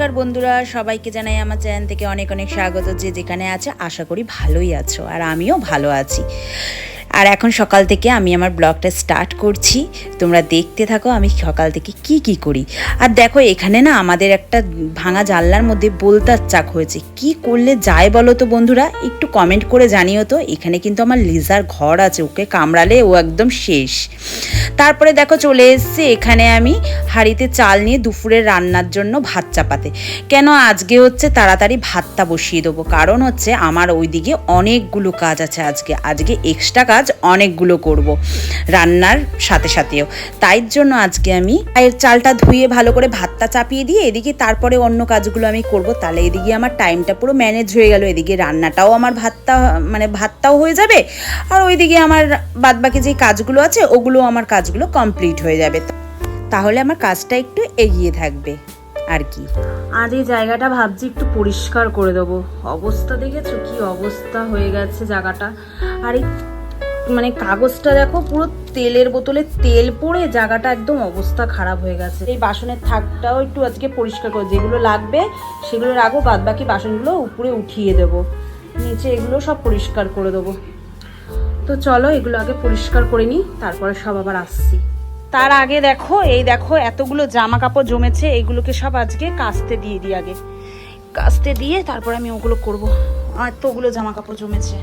নমস্কার বন্ধুরা, সবাইকে জানাই আমার চ্যানেল থেকে অনেক অনেক স্বাগত যে যেখানে আছে, আশা করি ভালোই আছো আর আমিও ভালো আছি। আর এখন সকাল থেকে আমি আমার ব্লগটা স্টার্ট করছি। তোমরা দেখতে থাকো, আমি সকাল থেকে কি কি করি। আর দেখো, এখানে না আমাদের একটা ভাঙা জানলার মধ্যে বোলতার চাক হয়েছে। কি করলে যায় বলো তো বন্ধুরা? একটু কমেন্ট করে জানিও তো। এখানে কিন্তু আমার লিজার ঘর আছে, ওকে কামড়ালে ও একদম শেষ। তারপরে দেখো, চলে এসছে এখানে আমি হাঁড়িতে চাল নিয়ে দুপুরের রান্নার জন্য ভাত চাপাতে। কেন আজকে হচ্ছে তাড়াতাড়ি ভাতটা বসিয়ে দেবো? কারণ হচ্ছে আমার ওইদিকে অনেকগুলো কাজ আছে আজকে। আজকে এক্সট্রা কাজ অনেকগুলো করব। রান্নার সাথে সাথেও। তাই জন্য আজকে আমি এর চালটা ধুয়ে ভালো করে ভাতটা চাপিয়ে দিয়ে এদিকে তারপরে অন্য কাজগুলো আমি করব। তাহলে এদিকে আমার টাইমটা পুরো ম্যানেজ হয়ে গেল। এদিকে রান্নাটাও আমার ভাতটা মানে ভাতটাও হয়ে যাবে। আর ওইদিকে আমার বাদবাকি যে কাজগুলো আছে ওগুলো আমার কাজগুলো কমপ্লিট হয়ে যাবে। তাহলে আমার কাজটা একটু এগিয়ে থাকবে। আর কি। আর এই জায়গাটা ভাবছি একটু পরিষ্কার করে দেবো। অবস্থা দেখেছ? কি অবস্থা হয়ে গেছে জায়গাটা। আর এই মানে কাগজটা দেখো, পুরো তেলের বোতলে তেল পড়ে জায়গাটা একদম অবস্থা খারাপ হয়ে গেছে। এই বাসনের থাকটাও একটু আজকে পরিষ্কার করে, যেগুলো লাগবে সেগুলো রাখব বাদ বাকি বাসনগুলো উপরে উঠিয়ে দেবো। নিচে এগুলো সব পরিষ্কার করে দেবো। তো চলো, এগুলো আগে পরিষ্কার করে নিই, তারপরে সব আবার আসছি। তার আগে দেখো, এই দেখো এতগুলো জামা কাপড় জমেছে এইগুলোকে সব আজকে কাস্তে দিয়ে দিই আগে। কাস্তে দিয়ে তারপর আমি ওগুলো করব। এতগুলো জামা কাপড় জমেছে।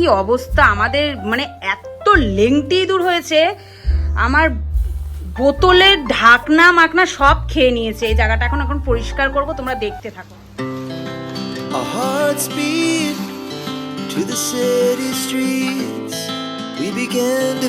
কি অবস্থা? আমাদের মানে এত লেংটি দূর হয়েছে। আমার বোতলের ঢাকনা মাকনা সব খেয়ে নিয়েছে। এই জায়গাটা এখন এখন পরিষ্কার করব তোমরা দেখতে থাকো। To the city streets, we began to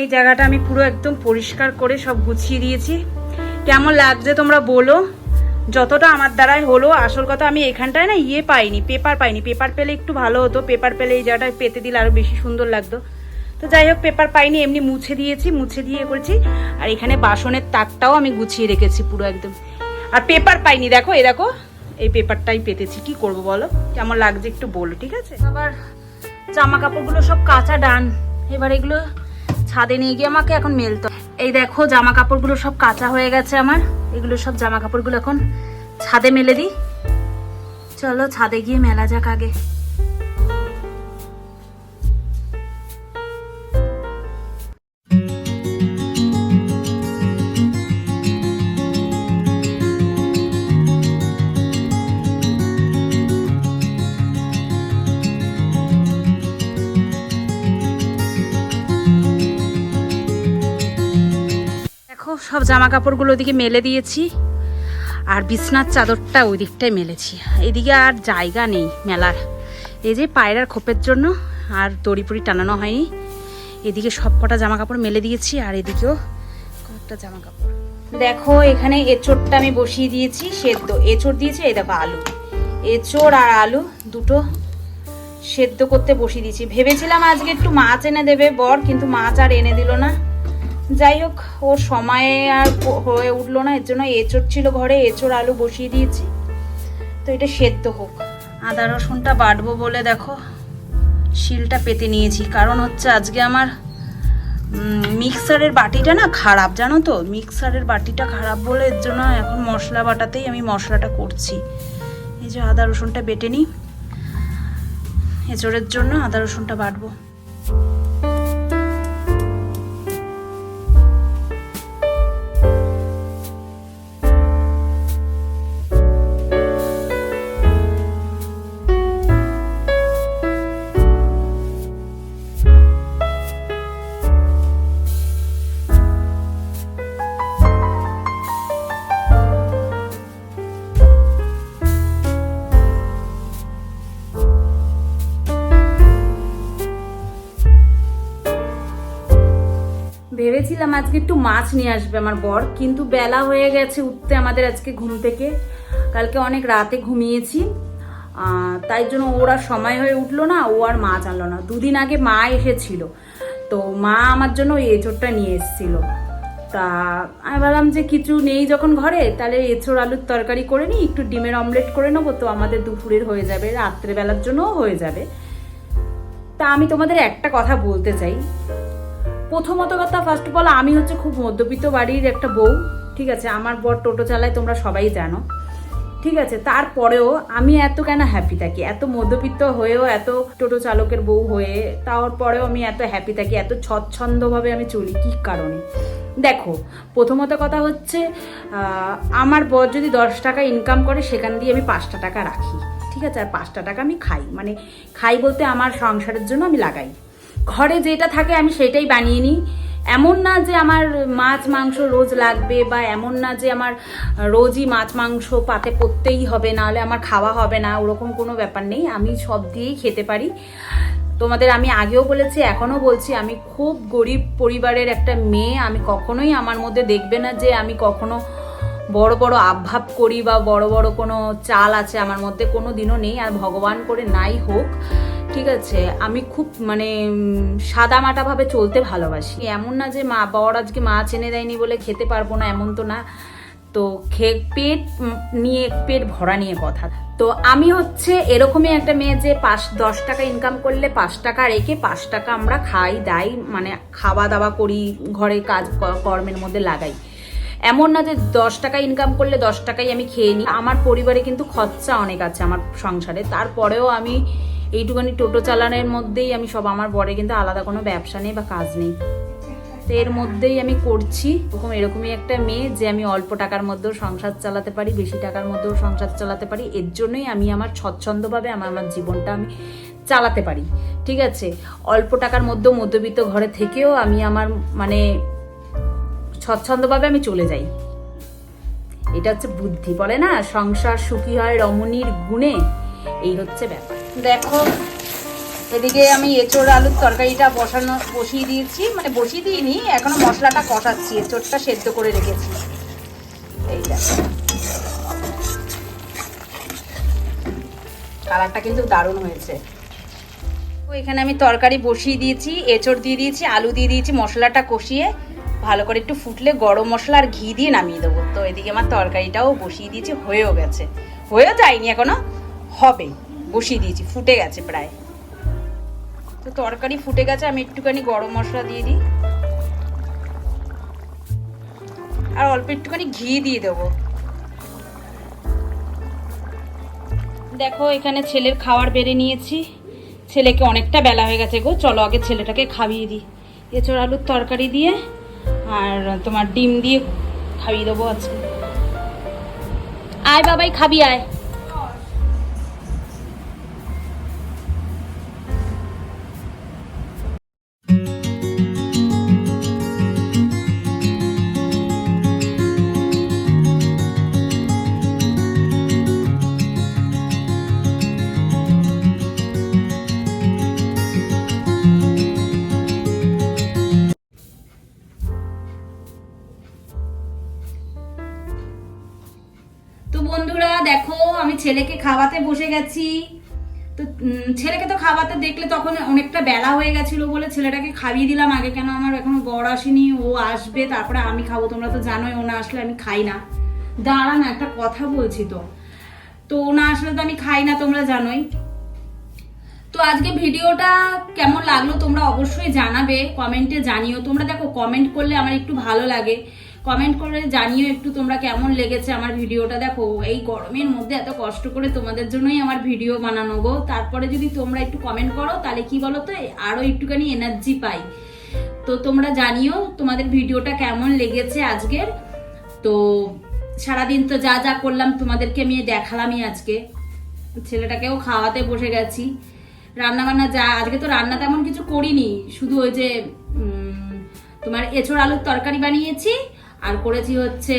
এই জায়গাটা আমি পুরো একদম পরিষ্কার করে সব গুছিয়ে দিয়েছি। কেমন লাগছে তোমরা বলো? যতটা আমার দ্বারাই হলো, আসল কথা আমি এখানটায় না ইয়ে পাইনি পেপার পাইনি। পেপার পেলে একটু ভালো হতো পেপার পেলে এই জায়গাটায় পেতে দিলে আরও বেশি সুন্দর লাগতো। তো যাই হোক পেপার পাইনি, এমনি মুছে দিয়েছি, মুছে দিয়ে করেছি। আর এখানে বাসনের তাকটাও আমি গুছিয়ে রেখেছি পুরো একদম। আর পেপার পাইনি, দেখো এ দেখো, এই পেপারটাই পেতেছি। কি করব বলো? কেমন লাগছে একটু বলো, ঠিক আছে? আবার জামা কাপড়গুলো সব কাঁচা ডান। এবার এগুলো ছাদে নিয়ে গিয়ে আমাকে এখন মেলতো। এই দেখো জামা কাপড়গুলো সব কাঁচা হয়ে গেছে আমার। এগুলো সব জামা কাপড়গুলো এখন ছাদে মেলে দিই। চলো, ছাদে গিয়ে মেলা যাক আগে। সব জামা কাপড়গুলো ওদিকে মেলে দিয়েছি। আর বিছনার চাদরটা ওই দিকটায় মেলেছি। এদিকে আর জায়গা নেই মেলার। এই যে পায়রার খোপের জন্য আর দড়ি পড়ি টানানো হয়নি। এদিকে সব কটা জামা কাপড় মেলে দিয়েছি আর এদিকেও কয়েকটা জামা কাপড় দেখো, এখানে এঁচোড়টা আমি বসিয়ে দিয়েছি, সেদ্ধ। এঁচোড় দিয়েছি, এই দেখো আলু। এঁচোড় আর আলু দুটো সেদ্ধ করতে বসিয়ে দিয়েছি। ভেবেছিলাম আজকে একটু মাছ এনে দেবে বর, কিন্তু মাছ আর এনে দিল না। যাই হোক, ওর সময়ে আর হয়ে উঠল না, এর জন্য এঁচোড় ছিল ঘরে, এঁচোড় আলু বসিয়ে দিয়েছি। তো এটা সেদ্ধ হোক। আদা রসুনটা বাটবো বলে দেখো, শিলটা পেতে নিয়েছি। কারণ হচ্ছে আজকে আমার মিক্সারের বাটিটা না খারাপ, জানো তো? মিক্সারের বাটিটা খারাপ বলে এর জন্য এখন মশলা বাটাতেই আমি মশলাটা করছি। এই যে আদা রসুনটা বেটে নিই। এঁচড়ের জন্য আদা রসুনটা বাটবো। ভেবেছিলাম আজকে একটু মাছ নিয়ে আসবে আমার বর, কিন্তু বেলা হয়ে গেছে উঠতে আমাদের আজকে ঘুম থেকে। কালকে অনেক রাতে ঘুমিয়েছি। তাই জন্য ওর সময় হয়ে উঠল না, ও আর মাছ আনলো না। দুদিন আগে মা এসেছিল, তো মা আমার জন্য এঁচোড়টা নিয়ে এসেছিল। তা আমি ভাবলাম যে কিছু নেই যখন ঘরে, তাহলে এঁচোড় আলুর তরকারি করে নিই, একটু ডিমের অমলেট করে নেব, তো আমাদের দুপুরের হয়ে যাবে, রাত্রেবেলার জন্যও হয়ে যাবে। তা আমি তোমাদের একটা কথা বলতে চাই। প্রথমত কথা ফার্স্ট অফ অল আমি হচ্ছে খুব মধ্যবিত্ত বাড়ির একটা বউ, ঠিক আছে? আমার বর টোটো চালায়, তোমরা সবাই জানো। ঠিক আছে? তারপরেও আমি এত কেন হ্যাপি থাকি? এত মধ্যবিত্ত হয়েও, এত টোটো চালকের বউ হয়ে, তারপরেও আমি এত হ্যাপি থাকি, এত ছচ্ছন্দভাবে আমি চলি, কি কারণে? দেখো, প্রথমত কথা হচ্ছে আমার বর যদি দশ টাকা ইনকাম করে, সেখান দিয়ে আমি পাঁচটা টাকা রাখি। ঠিক আছে? আর পাঁচটা টাকা আমি খাই। মানে খাই বলতে আমার সংসারের জন্য আমি লাগাই। ঘরে যেটা থাকে আমি সেটাই বানিয়ে নিই। এমন না যে আমার মাছ, মাংস রোজ লাগবে বা এমন না যে আমার রোজই মাছ, মাংস পাতে পড়তেই হবে, নাহলে আমার খাওয়া হবে না, ওরকম কোনো ব্যাপার নেই। আমি সব দিয়েই খেতে পারি। তোমাদের আমি আগেও বলেছি, এখনও বলছি, আমি খুব গরিব পরিবারের একটা মেয়ে। আমি কখনোই আমার মধ্যে দেখবে না যে আমি কখনো বড় বড় আভাব করি বা বড় বড় কোনো চাল আছে আমার মধ্যে কোনো দিনও নেই। আর ভগবান করে নাই হোক ঠিক আছে, আমি খুব মানে সাদা মাটাভাবে চলতে ভালোবাসি। এমন না যে মা বর আজকে মাছ এনে দেয়নি বলে খেতে পারব না, এমন তো না। তো খে, পেট নিয়ে, পেট ভরা নিয়ে কথা। তো আমি হচ্ছে এরকমই একটা মেয়ে যে পাঁচ, দশ টাকা ইনকাম করলে পাঁচ টাকা রেখে পাঁচ টাকা আমরা খাই, দাই মানে খাওয়া দাওয়া করি, ঘরে কাজ কর্মের মধ্যে লাগাই। এমন না যে দশ টাকা ইনকাম করলে দশ টাকাই আমি খেয়ে নিই। আমার পরিবারে কিন্তু খরচা অনেক আছে আমার সংসারে। তারপরেও আমি এইটুখানি টোটো চালানোর মধ্যেই আমি সব আমার বরে কিন্তু আলাদা কোনো ব্যবসা নেই বা কাজ নেই। তো এর মধ্যেই আমি করছি এরকম এরকমই একটা মেয়ে যে আমি অল্প টাকার মধ্যেও সংসার চালাতে পারি, বেশি টাকার মধ্যেও সংসার চালাতে পারি, এর জন্যই আমি আমার স্বচ্ছন্দভাবে আমার আমার জীবনটা আমি চালাতে পারি, ঠিক আছে? অল্প টাকার মধ্যেও মধ্যবিত্ত ঘরে থেকেও আমি আমার মানে স্বচ্ছন্দভাবে আমি চলে যাই। এটা হচ্ছে বুদ্ধি, বলে না, সংসার সুখী হয় রমণীর গুণে, এই হচ্ছে ব্যাপার। দেখো, এদিকে আমি এঁচোড় আলুর তরকারিটা বসানো, বসিয়ে দিয়েছি। মানে বসিয়ে দিইনি, এখনও মশলাটা কষাচ্ছি, এঁচোড়টা সেদ্ধ করে রেখেছি। এই কালারটা কিন্তু দারুণ হয়েছে। তো এখানে আমি তরকারি বসিয়ে দিয়েছি, এঁচড় দিয়ে দিয়েছি, আলু দিয়ে দিয়েছি, মশলাটা কষিয়ে ভালো করে একটু ফুটলে গরম মশলা আর ঘি দিয়ে নামিয়ে দেবো। তো এদিকে আমার তরকারিটাও বসিয়ে দিয়েছি, হয়েও গেছে। হয়েও যায়নি এখনও হবে বসিয়ে দিয়েছি, ফুটে গেছে প্রায়। তো তরকারি ফুটে গেছে, আমি একটুখানি গরম মশলা দিয়ে দিই। আর অল্প একটুখানি ঘি দিয়ে দেবো। দেখো, এখানে ছেলের খাবার বেড়ে নিয়েছি। ছেলেকে অনেকটা বেলা হয়ে গেছে গো, চলো আগে ছেলেটাকে খাইয়ে দিই। এছাড়া আলুর তরকারি দিয়ে আর তোমার ডিম দিয়ে খাইয়ে দেবো আজকে। আয় বাবাই, খাবি, আয়। ছেলেকে খাওয়াতে বসে গেছি। তো ছেলেকে তো খাওয়াতে দেখলে তখন অনেকটা বেলা হয়ে গেছিল বলে ছেলেটাকে খাইয়ে দিলাম। আগে কেন আমার এখনও বড় আসেনি, ও আসবে, তারপরে আমি খাব। তোমরা তো জানোই, ও না আসলে আমি খাই না। দাঁড়া না একটা কথা বলছি তো। তো ও না আসলে তো আমি খাই না, তোমরা জানোই। তো আজকে ভিডিওটা কেমন লাগল তোমরা অবশ্যই জানাবে, কমেন্টে জানিও। তোমরা দেখো, কমেন্ট করলে আমার একটু ভালো লাগে। কমেন্ট করে জানিও একটু তোমরা কেমন লেগেছে আমার ভিডিওটা। দেখো, এই গরমের মধ্যে এত কষ্ট করে তোমাদের জন্যই আমার ভিডিও বানানো গো। তারপরে যদি তোমরা একটু কমেন্ট করো, তাহলে কি বলো তো আরও একটুখানি এনার্জি পাই। তো তোমরা জানিও তোমাদের ভিডিওটা কেমন লেগেছে আজকের। তো সারাদিন তো যা যা করলাম তোমাদেরকে আমি দেখালামই আজকে। ছেলেটাকেও খাওয়াতে বসে গেছি। রান্না বান্না যা, আজকে তো রান্না তেমন কিছু করিনি। শুধু ওই যে তোমার এঁচড় আলুর তরকারি বানিয়েছি। আর করেছি হচ্ছে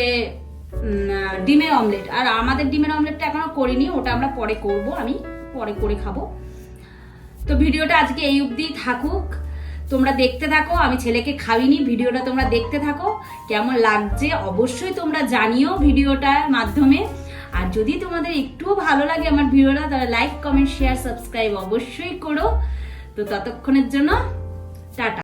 ডিমের অমলেট। আর আমাদের ডিমের অমলেটটা এখনও করিনি, ওটা আমরা পরে করব, আমি পরে করে খাব। তো ভিডিওটা আজকে এই অবধি থাকুক। তোমরা দেখতে থাকো, আমি ছেলেকে খাইনি, ভিডিওটা তোমরা দেখতে থাকো। কেমন লাগছে অবশ্যই তোমরা জানিও ভিডিওটার মাধ্যমে। আর যদি তোমাদের একটুও ভালো লাগে আমার ভিডিওটা, তাহলে লাইক কমেন্ট শেয়ার সাবস্ক্রাইব অবশ্যই করো। তো ততক্ষণের জন্য, টাটা।